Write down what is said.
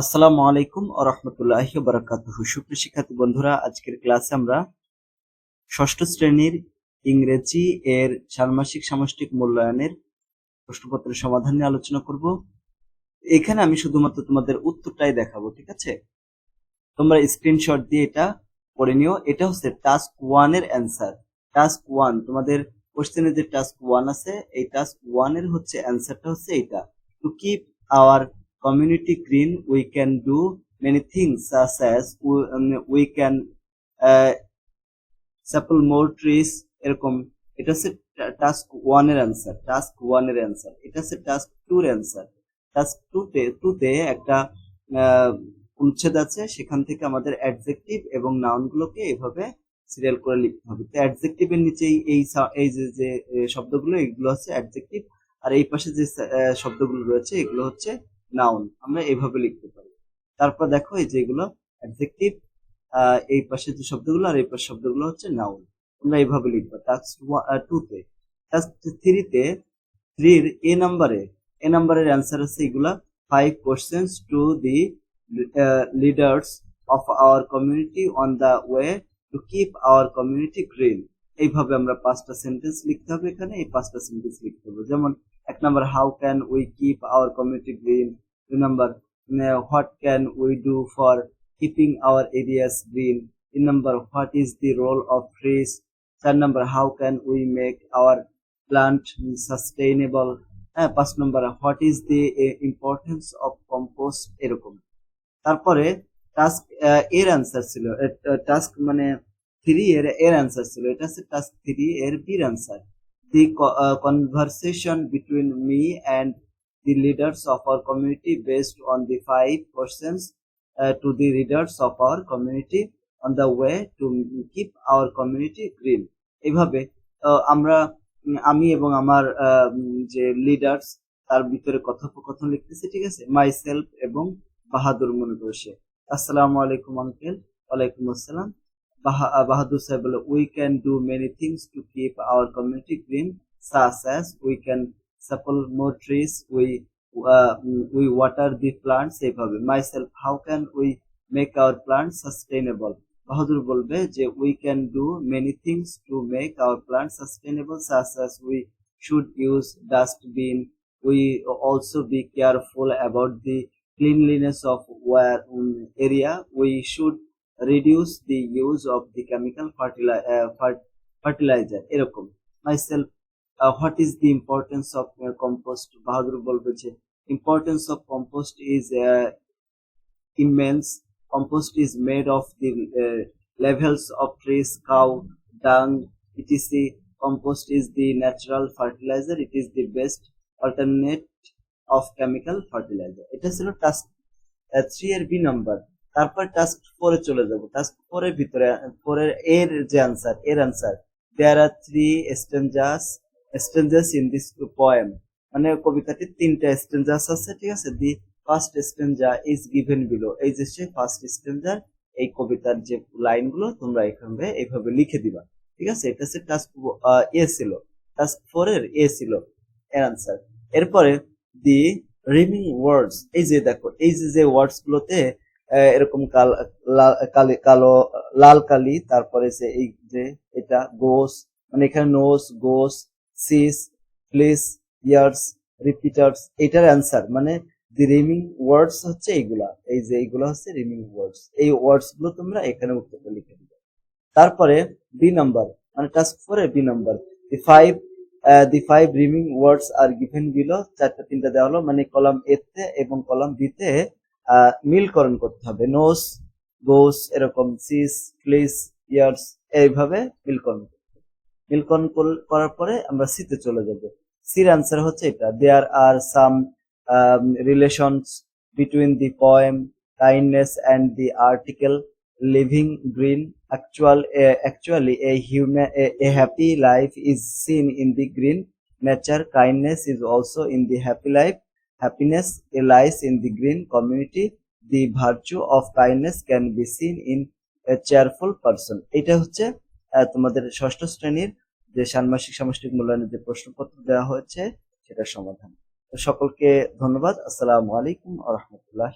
আসসালামু আলাইকুম ও রহমতুল্লাহ বারাকাতুহ। সুপ্রিয় শিক্ষার্থী বন্ধুরা, আজকের ক্লাসে আমরা ষষ্ঠ শ্রেণির ইংরেজি এর ষান্মাসিক সামষ্টিক মূল্যায়নের প্রশ্নপত্রের সমাধান নিয়ে আলোচনা করব। এখানে আমি শুধুমাত্র তোমাদের উত্তরটাই দেখাবো, ঠিক আছে? তোমরা স্ক্রিনশট দিয়ে এটা পড়ে নিও। এটা হচ্ছে টাস্ক ওয়ানের অ্যান্সার টাস্ক ওয়ান তোমাদের কোশ্চেনের যে টাস্ক ওয়ান আছে, এই টাস্ক ওয়ানের হচ্ছে অ্যান্সারটা হচ্ছে এটা to keep our community green we can do many things such as we, um, we can uh, supply more trees এরকম এটা হচ্ছে টাস্ক ওয়ানের অ্যান্সার টাস্ক ওয়ানের অ্যান্সার এটা হচ্ছে টাস্ক টু এর অ্যান্সার টাস্ক টু তে টু তে একটা আহ, অনুচ্ছেদ আছে সেখান থেকে আমাদের অ্যাডজেক্টিভ এবং নাউন গুলোকে এভাবে সিরিয়াল করে লিখতে হবে। তো অ্যাডজেক্টিভ এর নিচেই এই এই যে যে শব্দগুলো এগুলো হচ্ছে অ্যাডজেক্টিভ আর এই পাশে যে শব্দগুলো রয়েছে এগুলো হচ্ছে নাউন আমরা এভাবে লিখতে পারি। তারপর দেখো এই যেগুলো অ্যাডজেক্টিভ এই পাশে যে শব্দগুলো আর এই পাশে শব্দগুলো হচ্ছে নাউন আমরা এইভাবে লিখব। টাস্ক টু তে। টাস্ক থ্রিতে থ্রির এ নাম্বারে এ নাম্বারের অ্যান্সার আছে এগুলা five questions to the leaders of our community on the way to keep our community green এইভাবে আমরা পাঁচটা সেন্টেন্স লিখতে হবে এখানে, এই পাঁচটা সেন্টেন্স লিখতে হবে। যেমন এক number how can we keep our community green দুই number what can we do for keeping our areas green তিন number what is the role of trees চার number how can we make our plant sustainable হ্যাঁ পাঁচ number what is the importance of compost এরকম? তারপরে task এর answer ছিল task মানে three এর এর অ্যান্সার ছিল, এটা হচ্ছে টাস্ক থ্রি এর বির answer the co- uh, conversation between me and the leaders of our community based on the five questions uh, to the leaders of our community on the way to keep our community green এইভাবে আমরা আমি এবং আমার যে leaders তার ভিতরে কথোপকথন লিখতেছি ঠিক আছে মাই সেলফ এবং বাহাদুর মনে করছে আসসালামু আলাইকুম আঙ্কেল ওয়ালাইকুম আসসালাম uh, Bahadur well, we can do many things to keep our community green, such as we can supply more trees, we uh, we water the plants এইভাবে myself how can we make our plants sustainable বাহাদুর বলবে যে we can do many things to make our plants sustainable such as we should use dustbin we also be careful about the cleanliness of where um, area we should use of the chemical fertili- uh, fertilizer এরকম uh, what is the importance of uh, compost বাহাদুর বলবে যে compost is uh, immense compost is made of the uh, levels of trees cow dung etc compost is the natural fertilizer it is the best alternate of chemical fertilizer এটা ছিল task three এর B number তারপর task ফোরে চলে যাব। Task ফোরের ভিতরে ফোরের এর যে আনসার এর answer there are three stanzas stanzas in this poem মানে কবিতাটির তিনটা স্টেঞ্জাস আছে, ঠিক আছে? The first stanza is given below এই যে সে ফার্স্ট স্টেঞ্জার এই কবিতার যে লাইনগুলো তোমরা এখানে এইভাবে লিখে দিবা। ঠিক আছে? এটা হচ্ছে টাস্ক এ ছিল। টাস্ক ফোর এর এ ছিল এর আনসার এরপরে দি রিমিং ওয়ার্ডস এই যে দেখো, এই যে যে ওয়ার্ডস গুলোতে এরকম কাল কালি লাল কালি, তারপরে যে এই যে এটা, গোস মানে এখানে knows, goes, sees place years, repeaters, এটার অ্যান্সার মানে দি রিমিং ওয়ার্ডস হচ্ছে এইগুলা, এই যে এইগুলা হচ্ছে রিমিং ওয়ার্ডস, এই ওয়ার্ডসগুলো তোমরা এখানে উত্তরটা লিখে দিবে। তারপরে বি নাম্বার মানে task four B number, the five the five rhyming words are given below, চারটা, তিনটা দেওয়া হলো মানে কলাম এতে এবং কলাম বিতে মিলকরণ করতে হবে। নোস গোস এরকম সিস প্লিস ইয়ার্স এইভাবে মিলকরণ করতে। মিলকরণ কর- করার পরে আমরা সিতে চলে যাব। সির আনসার হচ্ছে এটা। There are some relations between the poem kindness and the article living green actually a human a, a happy life is seen in the green nature kindness is also in the happy life happiness lies in the green community. The virtue of kindness can be seen in a cheerful person. এটা হচ্ছে তোমাদের ষষ্ঠ শ্রেণির যে ষান্মাসিক সামষ্টিক মূল্যায়নের যে প্রশ্নপত্র দেওয়া হয়েছে, সেটার সমাধান। সকলকে ধন্যবাদ। আসসালামু আলাইকুম আ রহমতুল্লাহ